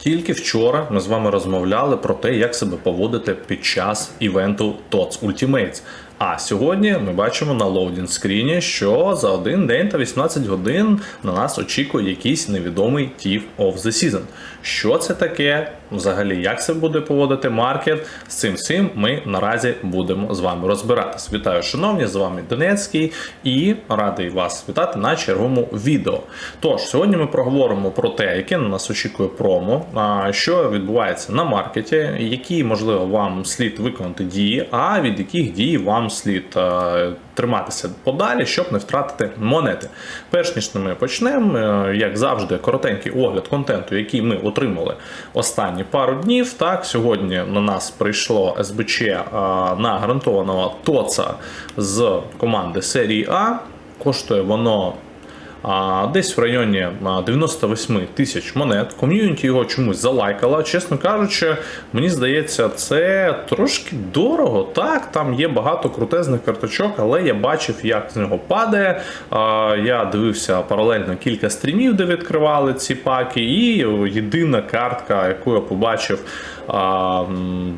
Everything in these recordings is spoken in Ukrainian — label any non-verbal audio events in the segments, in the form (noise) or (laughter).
Тільки вчора ми з вами розмовляли про те, як себе поводити під час івенту TOTS Ultimates. А сьогодні ми бачимо на лоудінг скріні, що за один день та 18 годин на нас очікує якийсь невідомий Thief of the Season. Що це таке? Взагалі, як це буде поводити маркет? З цим всім ми наразі будемо з вами розбиратись. Вітаю, шановні, з вами Донецький і радий вас вітати на черговому відео. Тож, сьогодні ми проговоримо про те, яке на нас очікує промо, що відбувається на маркеті, які, можливо, вам слід виконати дії, а від яких дій вам слід е, триматися подалі, щоб не втратити монети. Перш ніж ми почнемо, е, як завжди, коротенький огляд контенту, який ми отримали останні пару днів. Так, сьогодні на нас прийшло СБЧ е, на гарантованого ТОЦа з команди серії А. Коштує воно десь в районі 98 тисяч монет. Ком'юніті його чомусь залайкала. Чесно кажучи, мені здається, це трошки дорого. Так, там є багато крутезних карточок, але я бачив, як з нього падає. Я дивився паралельно кілька стрімів, де відкривали ці паки, і єдина картка, яку я побачив.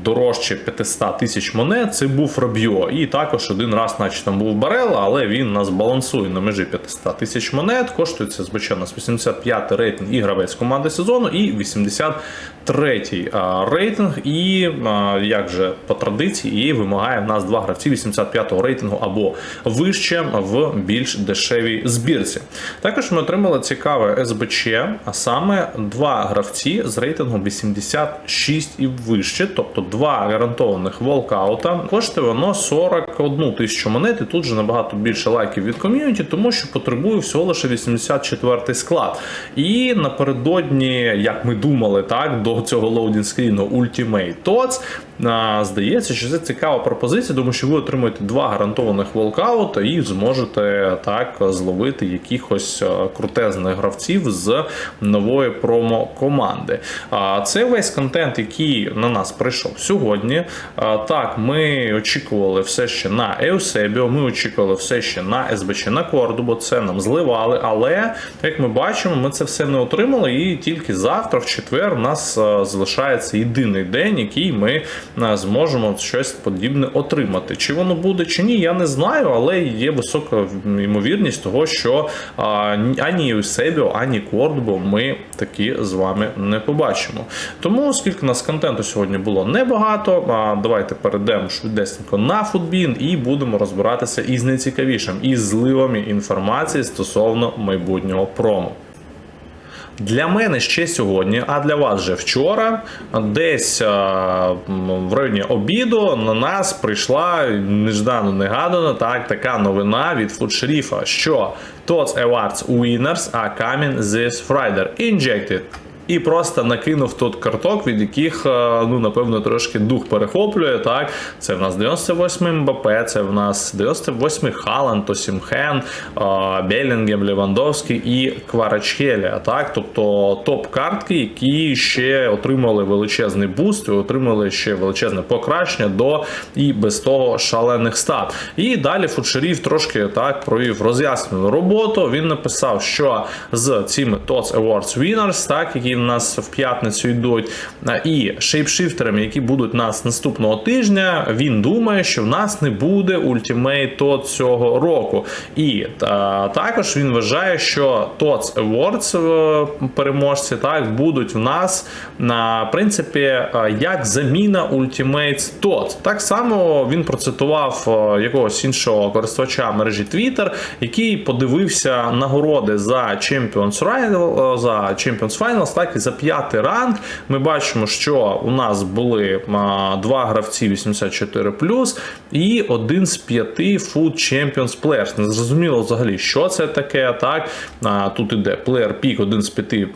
Дорожче 500 тисяч монет, це був Роб'йо. І також один раз, наче там був Барела, але він нас балансує на межі 500 тисяч монет. Коштує це звичайно з 85 рейтинг і команди сезону, і 83 рейтинг. І а, як же по традиції, і вимагає в нас два гравці 85-го рейтингу або вище в більш дешевій збірці. Також ми отримали цікаве СБЧ, а саме два гравці з рейтингом 86 і вище, тобто два гарантованих волкаута. Коштує воно 41 тисячу монет, і тут же набагато більше лайків від ком'юніті, тому що потребує всього лише 84 склад. І напередодні, як ми думали, так до цього лоудінг скріну Ultimate TOTS, здається, що це цікава пропозиція, тому що ви отримуєте два гарантованих волкаута і зможете так зловити якихось е, крутезних гравців з нової промо-команди. Це весь контент, який на нас прийшов сьогодні. Так, ми очікували все ще на Еусебіо, ми очікували все ще на СБЧ на Корду, бо це нам зливали. Але як ми бачимо, ми це все не отримали, і тільки завтра, в четвер, у нас е, залишається єдиний день, який ми зможемо щось подібне отримати. Чи воно буде, чи ні, я не знаю, але є висока ймовірність того, що ані Еусебіо, ані Кордбо ми такі з вами не побачимо. Тому, оскільки нас контенту сьогодні було небагато, давайте перейдемо швидесенько на футбін і будемо розбиратися із найцікавішим, із зливами інформації стосовно майбутнього промо. Для мене ще сьогодні, а для вас вже вчора, десь в районі обіду на нас прийшла неждано негадано так, така новина від фудшеріфа, що TOTS Awards Winners are coming this Friday. Injected. І просто накинув тут карток, від яких, е, ну, напевно, трошки дух перехоплює. Так, це в нас 98-й МБП, це в нас 98-й Халанд, Осімхен, Белінгем, Левандовський і Кварачхелія. Так, тобто топ-картки, які ще отримали величезний буст, і отримали ще величезне покращення до і без того шалених стат. І далі Фудшерів трошки так провів роз'яснену роботу. Він написав, що з цими TOTS Awards Winners, так, які в нас в п'ятницю йдуть, і шейпшифтерами, які будуть нас наступного тижня, він думає, що в нас не буде TOTS цього року. І та, також він вважає, що TOTS Awards е, переможці так будуть в нас на принципі е, як заміна Ultimate TOTS. Так само він процитував е, якогось іншого користувача мережі Twitter, який подивився нагороди за Champions Final, за Champions Finals, так і за п'ятий ранг. Ми бачимо, що у нас були два гравці 84 і один з п'яти Food Champions Players. Не зрозуміло взагалі, що це таке. Так тут іде Player Pick, один з п'яти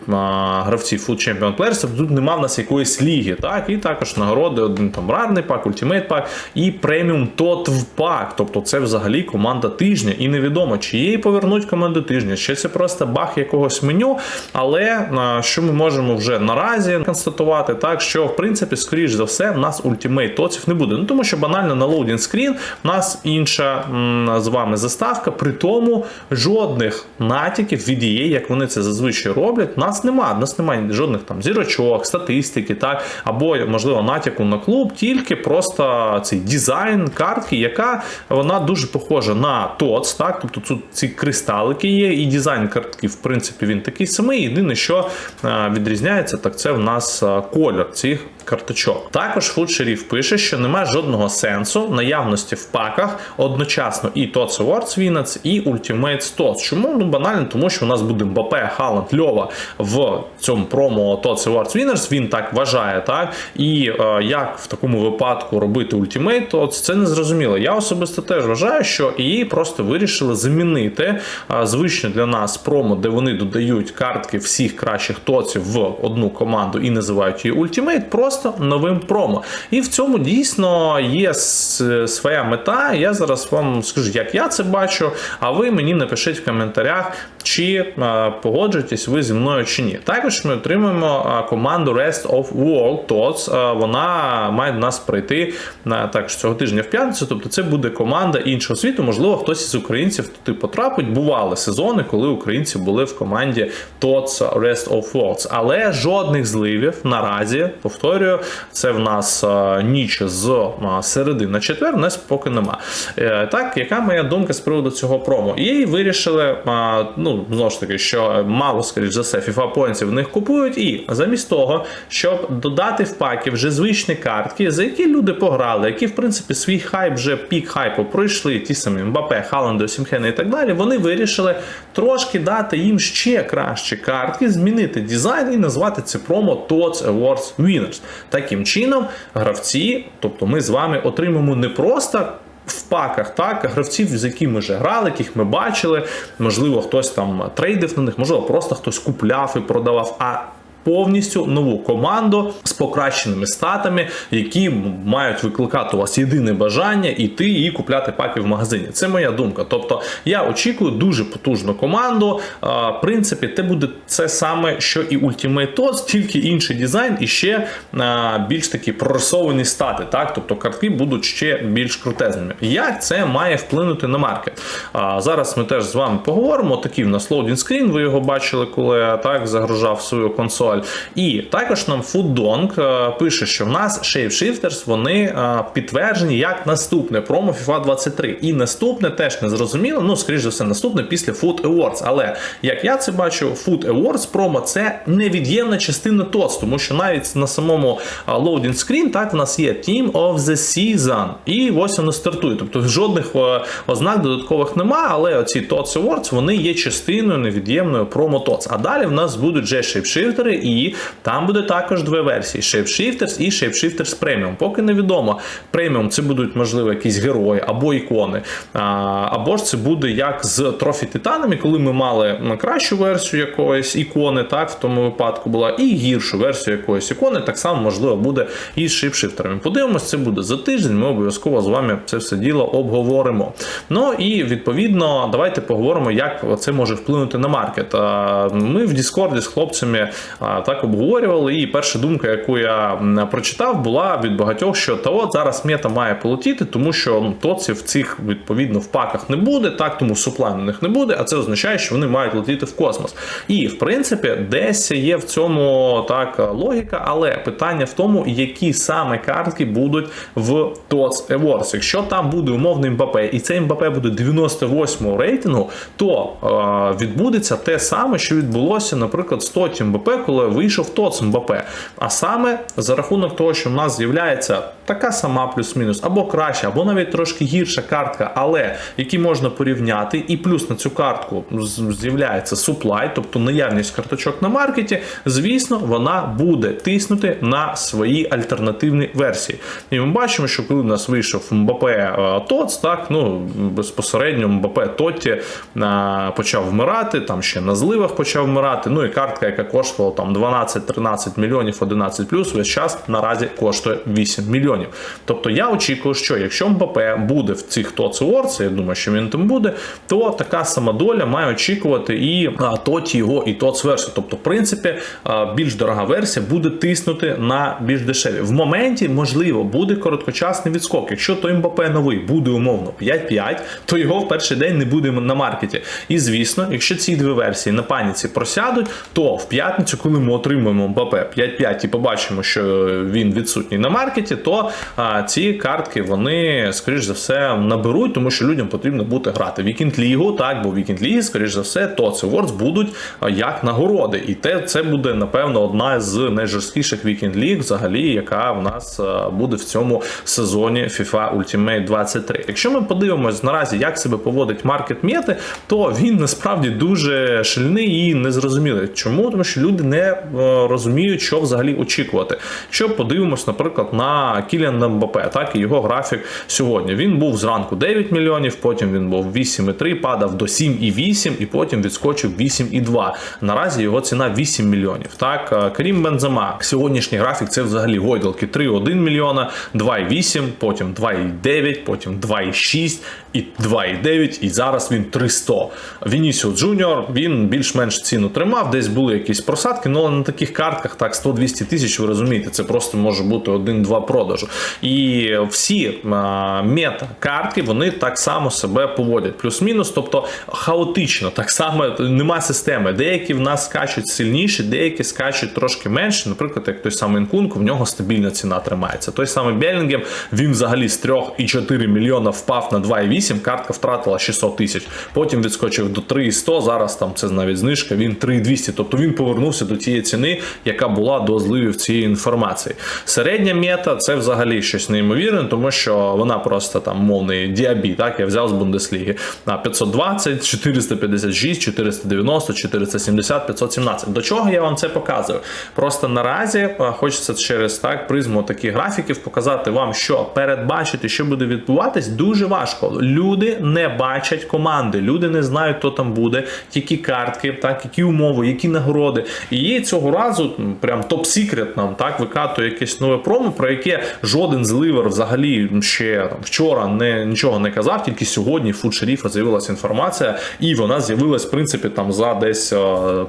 гравців Food Champion Players. Тобто Тут нема в нас якоїсь ліги. Так, і також нагороди, один там рарний пак, ультимейт пак і преміум в пак. Тобто це взагалі команда тижня. І невідомо, чи її повернуть команду тижня, чи це просто баг якогось меню. Але що ми можемо вже наразі констатувати, так що в принципі, скоріш за все, в нас ультимейт тоців не буде. Ну тому що банально на лоудінг скрін в нас інша м, з вами заставка. При тому жодних натяків від EA, як вони це зазвичай роблять, в нас немає. В нас немає жодних там зірочок, статистики, так або можливо натяку на клуб, тільки просто цей дизайн картки, яка вона дуже похожа на ТОЦ, так тобто тут ці кристалики є, і дизайн картки, в принципі, він такий самий. Єдине, що е, відрізняється, так це в нас е, колір цих карточок. Також Sheriff пише, що немає жодного сенсу наявності в паках одночасно і TOTS Awards Winners, і Ultimate TOTS. Чому? Ну банально, тому що у нас буде Мбапе, Халанд, Льова в цьому промо TOTS Awards Winners, він так вважає, так? І е, як в такому випадку робити Ultimate TOTS, це не зрозуміло. Я особисто теж вважаю, що її просто вирішили замінити е, звичне для нас промо, де вони додають картки всіх кращих тоців в одну команду і називають її Ultimate, просто новим промо. І в цьому дійсно є своя мета. Я зараз вам скажу, як я це бачу, а ви мені напишіть в коментарях, чи е, погоджуєтесь ви зі мною чи ні. Також ми отримуємо е, команду Rest of World TOTS. Е, Вона має до нас прийти також цього тижня в п'ятницю. Тобто це буде команда іншого світу. Можливо, хтось із українців туди потрапить. Бували сезони, коли українці були в команді TOTS Rest of Worlds. Але жодних зливів наразі, повторюю, це в нас е, ніч з е, середи на четвер, нас поки нема. Е, Так, яка моя думка з приводу цього промо? І вирішили, ну знову ж таки, що мало, скоріш за все, FIFA в них купують, і замість того, щоб додати в паки вже звичні картки, за які люди пограли, які в принципі свій хайп вже пік хайпу пройшли, ті самі Мбапе, Халанду, Сімхена і так далі. Вони вирішили трошки дати їм ще кращі картки, змінити дизайн і назвати це промо TOTS Awards Winners. Таким чином, гравці, тобто ми з вами отримаємо не просто. В паках так гравців, з якими ми вже грали, яких ми бачили. Можливо, хтось там трейдив на них, можливо, просто хтось купляв і продавав. А повністю нову команду з покращеними статами, які мають викликати у вас єдине бажання іти і купляти паки в магазині. Це моя думка. Тобто я очікую дуже потужну команду. В принципі, це буде це саме, що і Ultimate TOTS, тільки інший дизайн і ще більш такі прорисовані стати. Так, тобто картки будуть ще більш крутезними. Як це має вплинути на маркет? А, Зараз ми теж з вами поговоримо. Такий в нас лоудінг скрін. Ви його бачили, коли я так загружав свою консоль. І також нам Foodong е, пише, що в нас Shapeshifters вони е, підтверджені як наступне промо FIFA 23. І наступне теж не зрозуміло. Ну, скоріш за все, наступне після Food Awards. Але як я це бачу, Food Awards промо це невід'ємна частина TOTS, тому що навіть на самому е, loading screen так в нас є Team of the Season. І ось воно стартує. Тобто жодних ознак додаткових нема, але оці TOTS Awards вони є частиною невід'ємною промо TOTS. А далі в нас будуть вже Shapeshifters, і там буде також дві версії: Shapeshifters і Shapeshifters Premium. Поки невідомо. Преміум це будуть, можливо, якісь герої або ікони. Або ж це буде як з трофі титанами, коли ми мали кращу версію якоїсь ікони, так в тому випадку була, і гіршу версію якоїсь ікони, так само можливо буде і з шипшифтерами. Подивимось, це буде за тиждень. Ми обов'язково з вами це все діло обговоримо. Ну і відповідно, давайте поговоримо, як це може вплинути на маркет. Ми в Діскорді з хлопцями так обговорювали. І перша думка, яку я прочитав, була від багатьох, що та от зараз мета має полетіти, тому що ну, тоців цих відповідно в паках не буде, так тому суплай на них не буде, а це означає, що вони мають летіти в космос. І в принципі, десь є в цьому так логіка, але питання в тому, які саме картки будуть в TOTS Awards. Якщо там буде умовний Мбапе, і цей Мбапе буде 98 рейтингу, то е, відбудеться те саме, що відбулося, наприклад, з Тоті Мбапе, коли вийшов ТОЦ Мбапе. А саме за рахунок того, що в нас з'являється така сама плюс-мінус, або краща, або навіть трошки гірша картка, але які можна порівняти, і плюс на цю картку з'являється суплай, тобто наявність карточок на маркеті, звісно, вона буде тиснути на свої альтернативні версії. І ми бачимо, що коли в нас вийшов Мбапе е, ТОЦ, так ну безпосередньо Мбапе Тотті е, почав вмирати, там ще на зливах почав вмирати. Ну і картка, яка коштувала там 12-13 мільйонів, 11 плюс, весь час наразі коштує 8 мільйонів. Тобто я очікую, що якщо МБП буде в цих TOTS Awards, я думаю, що він там буде, то така сама доля має очікувати і тоті його, і TOTS версію. Тобто, в принципі, більш дорога версія буде тиснути на більш дешеві. В моменті, можливо, буде короткочасний відскок. Якщо той МБП новий буде умовно 5-5, то його в перший день не буде на маркеті. І звісно, якщо ці дві версії на паніці просядуть, то в п'ятницю, коли ми отримаємо МБП 5-5 і побачимо, що він відсутній на маркеті, то а, ці картки вони, скоріш за все, наберуть, тому що людям потрібно буде грати Вікінд Лігу, так, бо Вікінд Лігі, скоріш за все, то це Awards будуть як нагороди. І те, це буде, напевно, одна з найжорсткіших Вікінд Ліг, взагалі, яка в нас буде в цьому сезоні FIFA Ultimate 23. Якщо ми подивимось наразі, як себе поводить маркет Мети, то він насправді дуже шильний і незрозумілий. Чому? Тому що люди не е, розуміють, що взагалі очікувати. Якщо подивимось, наприклад, на Кіліана Мбапе, так і його графік сьогодні. Він був зранку 9 мільйонів, потім він був 8,3, падав до 7,8 і потім відскочив 8,2. Наразі його ціна 8 мільйонів. Так, е, Карім Бензема, сьогоднішній графік це взагалі гойдалки 3,1 мільйона, 2,8, потім 2,9, потім 2,6 і 2,9, і зараз він 300. Вінісіо Джуніор він більш-менш ціну тримав, десь були якісь просадки, ну, але на таких картках так 100-200 тисяч, ви розумієте, це просто може бути один-два продажу. І всі мета-картки вони так само себе поводять, плюс-мінус, тобто хаотично, так само нема системи. Деякі в нас скачуть сильніше, деякі скачуть трошки менше. Наприклад, як той самий Інкунку, в нього стабільна ціна тримається. Той самий Белінгем, він взагалі з 3,4 мільйона впав на 2,8, картка втратила 600 тисяч. Потім відскочив до 3,100, зараз там це навіть знижка, він 3,200. Тобто він повернувся до тієї ціни, яка була до зливів цієї інформації. Середня мета це взагалі щось неймовірне, тому що вона просто там мовний діабі. Так, я взяв з Бундесліги на 520, 456, 490, 470, 517. До чого я вам це показую? Просто наразі е, хочеться через так призму таких графіків показати вам, що передбачити, що буде відбуватись, дуже важко. Люди не бачать команди, люди не знають, хто там буде, які картки, так, які умови, які нагороди. І цього разу прям топ-сікрет нам так викатує якесь нове промо, про яке жоден з ливер взагалі ще там, вчора не нічого не казав. Тільки сьогодні в шеріфа з'явилася інформація, і вона з'явилась в принципі там за десь е,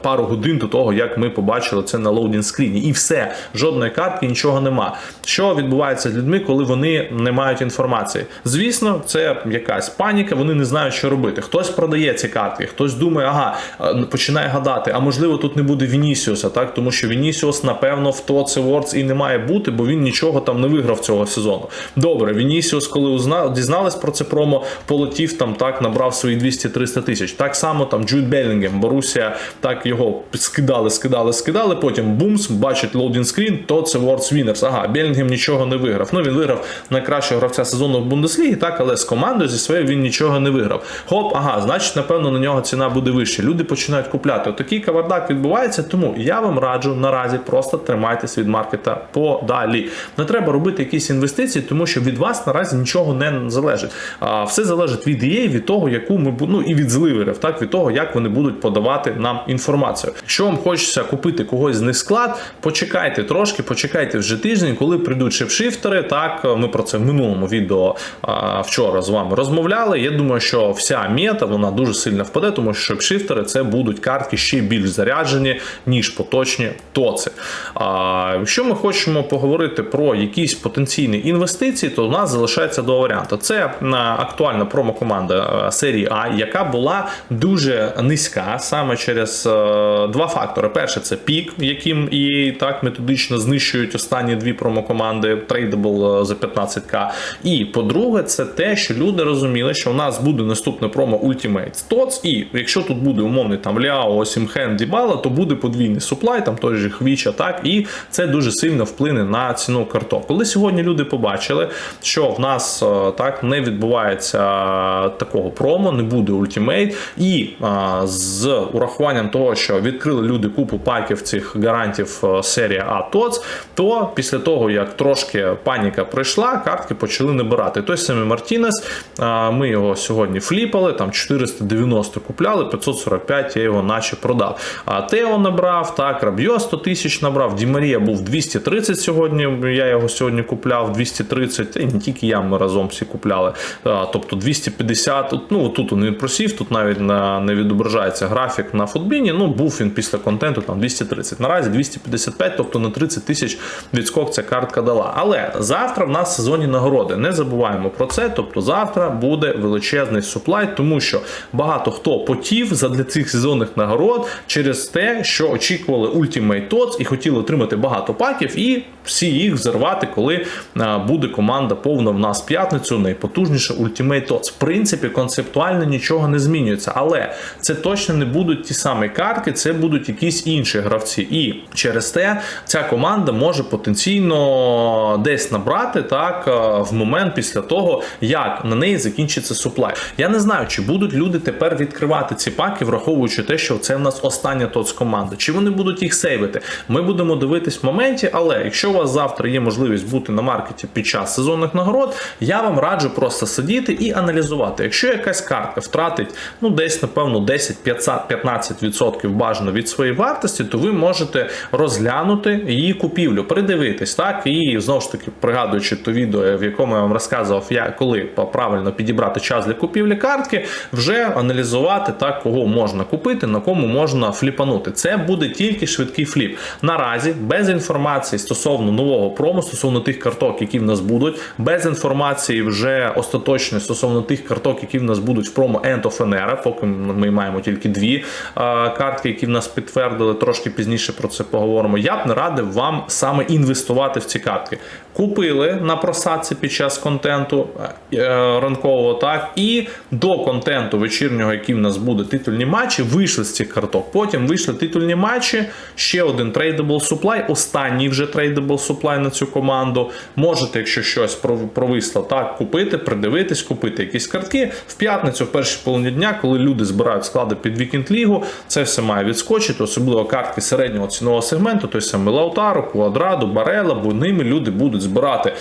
пару годин до того, як ми побачили це на лоудінг скріні. І все, жодної картки, нічого нема. Що відбувається з людьми, коли вони не мають інформації? Звісно, це якась паніка, вони не знають, що робити. Хтось продає ці картки, хтось думає, ага, е, починає гадати, а можливо тут не буде Вінісіуса, так тому що Вінісіус, напевно, в TOTS Awards і не має бути, бо він нічого там не виграв цього сезону. Добре, Вінісіус, коли узна... дізнались про це промо, полетів там так, набрав свої 200-300 тисяч. Так само там Джуд Белінгем, Борусія, так його скидали, скидали, скидали. Потім бумс, бачить лоудінг скрін, то це World Winners. Ага, Белінгем нічого не виграв. Ну він виграв найкращого гравця сезону в Бундеслігі, так, але з командою зі своєю він нічого не виграв. Хоп, ага, значить, напевно, на нього ціна буде вища. Люди починають купляти. Отакий кавардак відбувається, тому я вам раджу наразі просто тримайтесь від маркета подалі. Не треба робити якісь інвестиції, тому що від вас наразі нічого не залежить. А все залежить від EA, від того, яку ми ну і від зливерів, так від того, як вони будуть подавати нам інформацію. Якщо вам хочеться купити когось з них склад, почекайте трошки, почекайте вже тиждень, коли прийдуть шипшифтери. Так ми про це в минулому відео а, вчора з вами розмовляли. Я думаю, що вся мета вона дуже сильно впаде, тому що шипшифтери це будуть картки ще більш заряджені, ніж поточні тоци. А якщо ми хочемо поговорити про якісь потенційні інвестиції, то у нас залишається два варіанти. Це актуальна промокоманда а, серії А, яка була дуже низька саме через е, два фактори. Перше, це пік, яким і так методично знищують останні дві промокоманди трейдабл е, за 15к. І по-друге, це те, що люди розуміли, що у нас буде наступне промо Ultimate TOTS, і якщо тут буде умовний там Ляо, Сімхен, Дібала, то буде подвійний суплай, там той же Хвіча, так, і це дуже сильно вплине на ціну карток. Коли сьогодні люди побачили, що в нас е, так не відбувається такого промо, не буде ультимейт, і з урахуванням того, що відкрили люди купу паків цих гарантів е, серія А ТОЦ, то після того, як трошки паніка пройшла, картки почали набирати. Той самий Мартінес, ми його сьогодні фліпали, там 490 купляли, 545 я його наче продав. А Тео набрав, так, Рабьо 100 тисяч набрав, Ді Марія був 230 сьогодні. Я його сьогодні купляв 230, та й не тільки я, ми разом всі купляли. Тобто 250, от, ну тут він просів, тут навіть не відображається графік на футбіні. Ну, був він після контенту там 230. Наразі 255, тобто на 30 тисяч відскок ця картка дала. Але завтра в нас сезонні нагороди. Не забуваємо про це. Тобто завтра буде величезний суплай, тому що багато хто потів задля цих сезонних нагород через те, що очікували Ultimate TOTS і хотіли отримати багато паків, і всі їх взорвати, коли а, буде команда повна в нас п'ятницю, найпотужніша Ultimate TOTS. В принципі, концептуально нічого не змінюється, але це точно не будуть ті самі картки, це будуть якісь інші гравці. І через те ця команда може потенційно десь набрати так е, в момент після того, як на неї закінчиться суплай. Я не знаю, чи будуть люди тепер відкривати ці паки, враховуючи те, що це в нас остання тоц команда. Чи вони будуть їх сейвити? Ми будемо дивитись в моменті, але якщо у вас завтра є можливість бути на маркеті під час сезонних нагород, я вам раджу просто сидіти і аналізувати. Якщо якась картка втратить ну десь напевно 10-15% бажано від своєї вартості, то ви можете розглянути її купівлю, придивитись так і знову ж таки пригадуючи то відео, в якому я вам розказував, я коли правильно підібрати час для купівлі картки, вже аналізувати так, кого можна купити, на кому можна фліпанути. Це буде тільки швидкий фліп. Наразі без інформації стосовно нового промо, стосовно тих карток, які в нас будуть, без інформації вже остаточної стосовно тих карток, які в нас будуть в промо End of an поки ми маємо тільки дві а, картки, які в нас підтвердили. Трошки пізніше про це поговоримо. Я б не радив вам саме інвестувати в ці картки. Купили на просадці під час контенту е, ранкового, так і до контенту вечірнього, який в нас буде титульні матчі, вийшли з цих карток. Потім вийшли титульні матчі. Ще один трейдабл суплай, останній вже трейдабл суплай на цю команду. Можете, якщо щось провисло, так купити, придивитись, купити якісь картки. В п'ятницю, в першій половині дня, коли люди збирають склади під вікінд лігу, це все має відскочити, особливо картки середнього цінового сегменту, той самий Лаутару, Квадраду, Барела, бо ними люди будуть збирати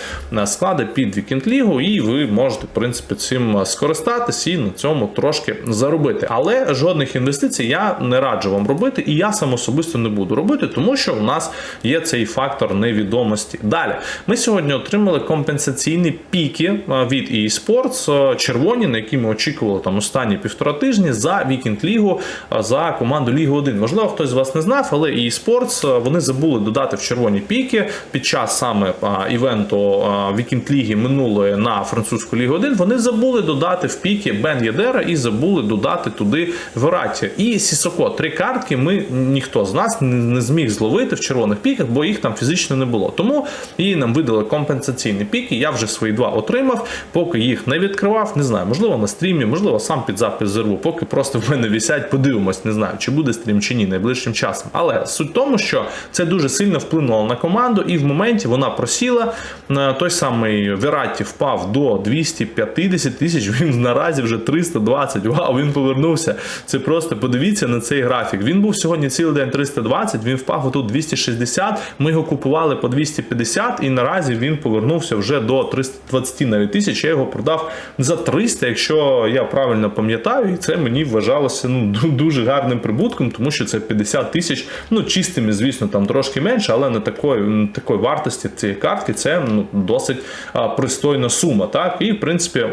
склади під вікінд лігу, і ви можете, в принципі, цим скористатись і на цьому трошки заробити. Але жодних інвестицій я не раджу вам робити, і я сам особисто не буду робити, тому що у нас є цей фактор невідомості. Далі ми сьогодні отримали компенсаційні піки від eSports, червоні, на які ми очікували там останні півтора тижні за вікінд лігу за команду Ліги 1. Можливо, хтось з вас не знав, але eSports вони забули додати в червоні піки під час саме івенту вікінд ліги минулої на французьку лігу 1. Вони забули додати в піки Бен Єдера і забули додати туди Вераті. І Сісоко. Три картки ми ніхто з нас не зміг зловити в червоних піках, бо їх там фізично не було. Тому і нам видали компенсаційні піки. Я вже свої два отримав, поки їх не відкривав. Не знаю, можливо, на стрімі, можливо, сам під запис зерву, поки просто в мене висять, подивимось, не знаю, чи буде стрім чи ні найближчим часом. Але суть в тому, що це дуже сильно вплинуло на команду, і в моменті вона просіла. Той самий Вераті впав до 250 тисяч. Він наразі вже 320. Вау, він повернувся. Це просто подивіться на цей графік. Він був сьогодні цілий день 320, він впав отут 260. Ми його купували по 250, і наразі він повернувся вже до 320 навіть тисяч. Я його продав за 300, якщо я правильно пам'ятаю, і це мені вважалося ну дуже гарним прибутком, тому що це 50 тисяч. Ну чистими, звісно, там трошки менше, але не такої, не такої вартості цієї картки це ну досить пристойна сума. Так, і в принципі.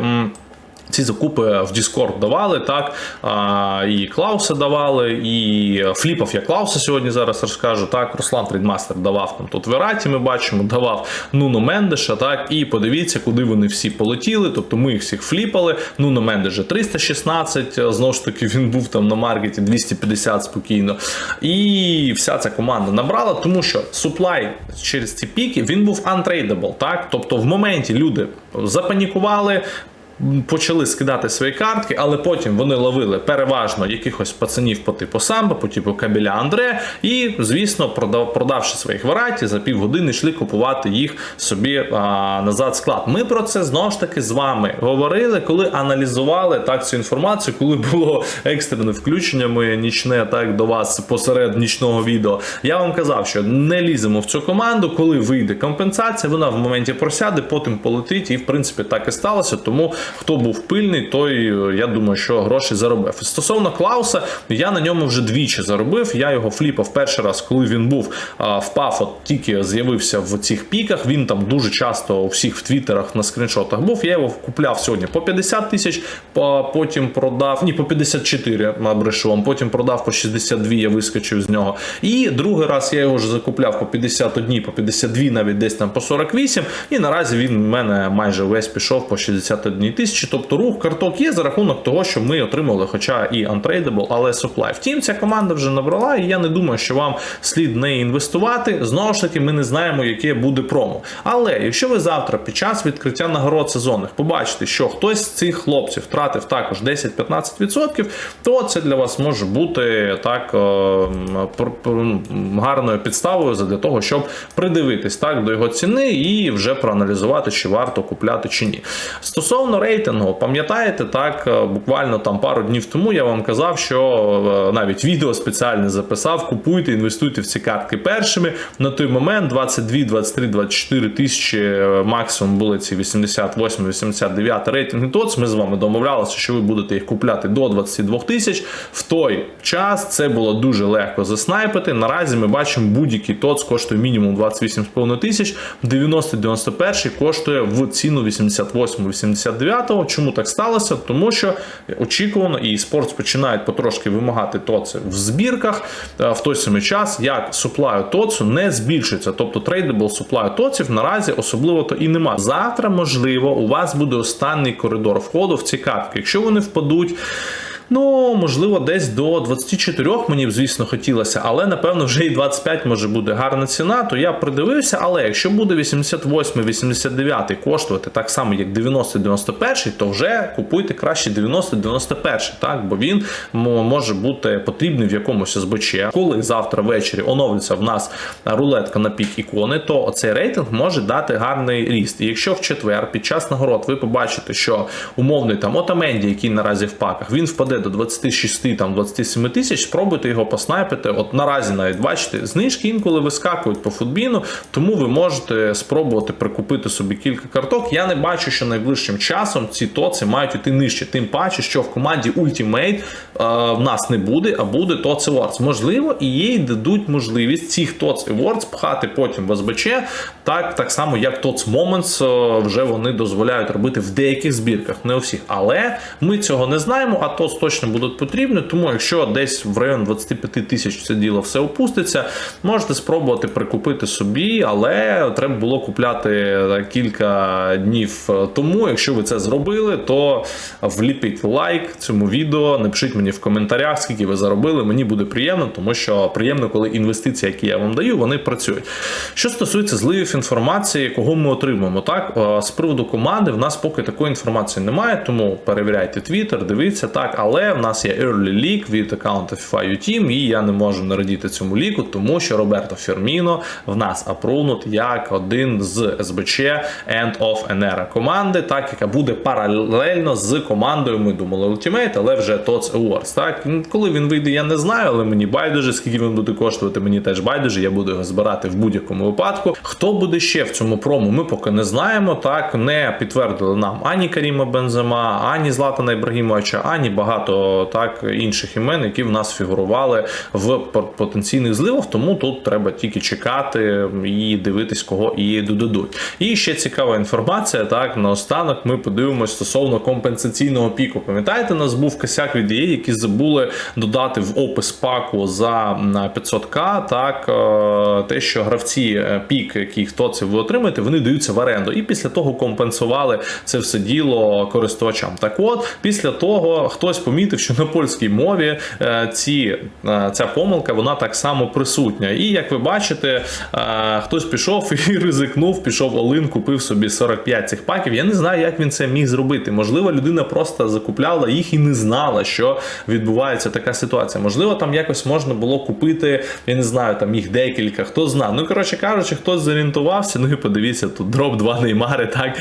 Ці закупи в Discord давали, так а, і Клауса давали, і фліпов я Клауса сьогодні зараз розкажу. Так, Руслан Трейдмастер давав там тут Вераті, ми бачимо, давав Нуно Мендеша. Так, і подивіться, куди вони всі полетіли. Тобто ми їх всіх фліпали. Нуно Мендеш же 316, знову ж таки, він був там на маркеті 250 спокійно. І вся ця команда набрала, тому що суплай через ці піки він був untradeable, так? Тобто в моменті люди запанікували почали скидати свої картки, але потім вони ловили переважно якихось пацанів по типу Самбо, по типу Кабіля Андре, і, звісно, продав, продавши своїх вараті, за півгодини йшли купувати їх собі а, назад склад. Ми про це знову ж таки з вами говорили, коли аналізували так цю інформацію, коли було екстрене включення моє нічне так до вас посеред нічного відео. Я вам казав, що не ліземо в цю команду, коли вийде компенсація, вона в моменті просяде, потім полетить, і в принципі так і сталося. Тому Хто був пильний, той е, я думаю, що гроші заробив. Стосовно Клауса, я на ньому вже двічі заробив. Я його фліпав перший раз, коли він був впав, от тільки з'явився в цих піках. Він там дуже часто у всіх в твіттерах на скріншотах був. Я його купляв сьогодні по 50 тисяч, по- потім продав. Ні, по 54 брешу вам, потім продав по 62, я вискочив з нього. І другий раз я його вже закупляв по 51, по 52, навіть десь там по 48. І наразі він в мене майже весь пішов по 61 тисячі. Тобто рух карток є за рахунок того, що ми отримали, хоча і untradeable, але supply. Втім, ця команда вже набрала, і я не думаю, що вам слід в неї інвестувати. Знову ж таки, ми не знаємо, яке буде промо. Але якщо ви завтра під час відкриття нагород сезонних побачите, що хтось з цих хлопців втратив також 10-15%, то це для вас може бути так е, пр- гарною підставою для того, щоб придивитись так до його ціни і вже проаналізувати, чи варто купляти чи ні. Стосовно рейтингу, пам'ятаєте, так е, буквально там пару днів тому я вам казав, що е, навіть відео спеціальне записав: купуйте, інвестуйте в ці картки першими. На той момент 22, 23, 24 тисячі е, максимум були ці 88, 89 рейтинги ТОЦ. Ми з вами домовлялися, що ви будете їх купляти до 22 тисяч. В той час це було дуже легко заснайпити. Наразі ми бачимо, будь-який ТОЦ коштує мінімум 28,5 тисяч, 90-91 коштує в ціну 88-89. Чому так сталося? Тому що очікувано і спорт починає потрошки вимагати ТОЦи в збірках. Е, В той самий час, як суплаю ТОЦу не збільшується. Тобто трейдебл суплаю ТОЦів наразі особливо то і нема. Завтра, можливо, у вас буде останній коридор входу в ці катки. Якщо вони впадуть. Ну, можливо, десь до 24 мені б, звісно, хотілося, але напевно вже і 25 може буде гарна ціна, то я придивився. Але якщо буде 88, 89 коштувати так само, як 90, 91, то вже купуйте краще 90, 91, так, бо він може бути потрібний в якомусь СБЧ. Коли завтра ввечері оновиться в нас рулетка на пік ікони, то цей рейтинг може дати гарний ріст. І якщо в четвер під час нагород ви побачите, що умовний там Отаменді, який наразі в паках, він впаде до 26-27 тисяч, спробуйте його поснайпити. От наразі навіть бачите, знижки інколи вискакують по футбіну, тому ви можете спробувати прикупити собі кілька карток. Я не бачу, що найближчим часом ці тоци мають іти нижче. Тим паче, що в команді Ultimate е, в нас не буде, а буде TOTS Awards. Можливо, і їй дадуть можливість цих TOTS Awards пхати потім в СБЧ, так, так само, як TOTS Moments е, вже вони дозволяють робити в деяких збірках, не у всіх. Але ми цього не знаємо, а TOTS точно будуть потрібні. Тому, якщо десь в район 25 тисяч це діло все опуститься, можете спробувати прикупити собі, але треба було купляти е, кілька днів тому. Якщо ви це зробили, то вліпіть лайк цьому відео, напишіть мені в коментарях, скільки ви заробили. Мені буде приємно, тому що приємно, коли інвестиції, які я вам даю, вони працюють. Що стосується зливів інформації, кого ми отримуємо, так е, з приводу команди, в нас поки такої інформації немає, тому перевіряйте Twitter, дивіться так. Але в нас є early leak від аккаунту FIFA U-Team, і я не можу не радіти цьому ліку, тому що Роберто Ферміно в нас апрувнут як один з СБЧ End of Enera команди, так яка буде паралельно з командою. Ми думали Ultimate, але вже TOTS Awards. Так коли він вийде, я не знаю, але мені байдуже, скільки він буде коштувати, мені теж байдуже. Я буду його збирати в будь-якому випадку. Хто буде ще в цьому промо? Ми поки не знаємо. Так не підтвердили нам ані Каріма Бензема, ані Златана Ібрагімовича, ані багато так інших імен, які в нас фігурували в пот- потенційних зливах. Тому тут треба тільки чекати і дивитись, кого і додадуть. І ще цікава інформація. Так наостанок ми подивимося стосовно компенсаційного піку. Пам'ятаєте, нас був косяк від EA, які забули додати в опис паку за 500к. Так е, те, що гравці е, пік, який хто це ви отримаєте, вони даються в оренду. І після того компенсували це все діло користувачам. Так от, після того хтось помітив, що на польській мові е, ці, е, ця помилка вона так само присутня. І як ви бачите, е, хтось пішов (laughs) і ризикнув, пішов Олин, купив собі 45 цих паків. Я не знаю, як він це міг зробити. Можливо, людина просто закупляла їх і не знала, що відбувається така ситуація. Можливо, там якось можна було купити, я не знаю, там їх декілька, хто знає. Ну, коротше кажучи, хтось зорієнтувався. Ну і подивіться, тут дроп, два неймари, так.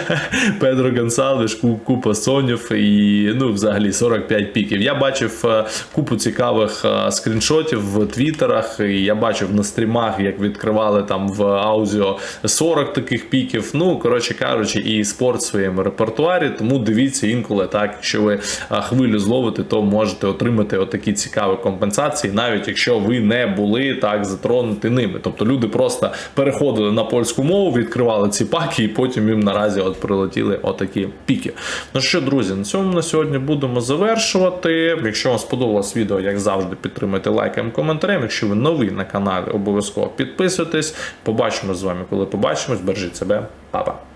(laughs) Педро Гонсалвеш, ку- купа Сонів і ну, взагалі 40 45 піків. Я бачив е, купу цікавих е, скріншотів в твіттерах, і я бачив на стрімах, як відкривали там в аудіо 40 таких піків. Ну, коротше кажучи, і спорт в своєму репертуарі. Тому дивіться інколи так, якщо ви е, хвилю зловите, то можете отримати отакі цікаві компенсації, навіть якщо ви не були так затронуті ними. Тобто люди просто переходили на польську мову, відкривали ці паки, і потім їм наразі от прилетіли отакі піки. Ну що, друзі, на цьому на сьогодні будемо завершувати. Якщо вам сподобалось відео, як завжди, підтримайте лайком, коментарем. Якщо ви новий на каналі, обов'язково підписуйтесь. Побачимось з вами, коли побачимось. Бережіть себе, Па-па.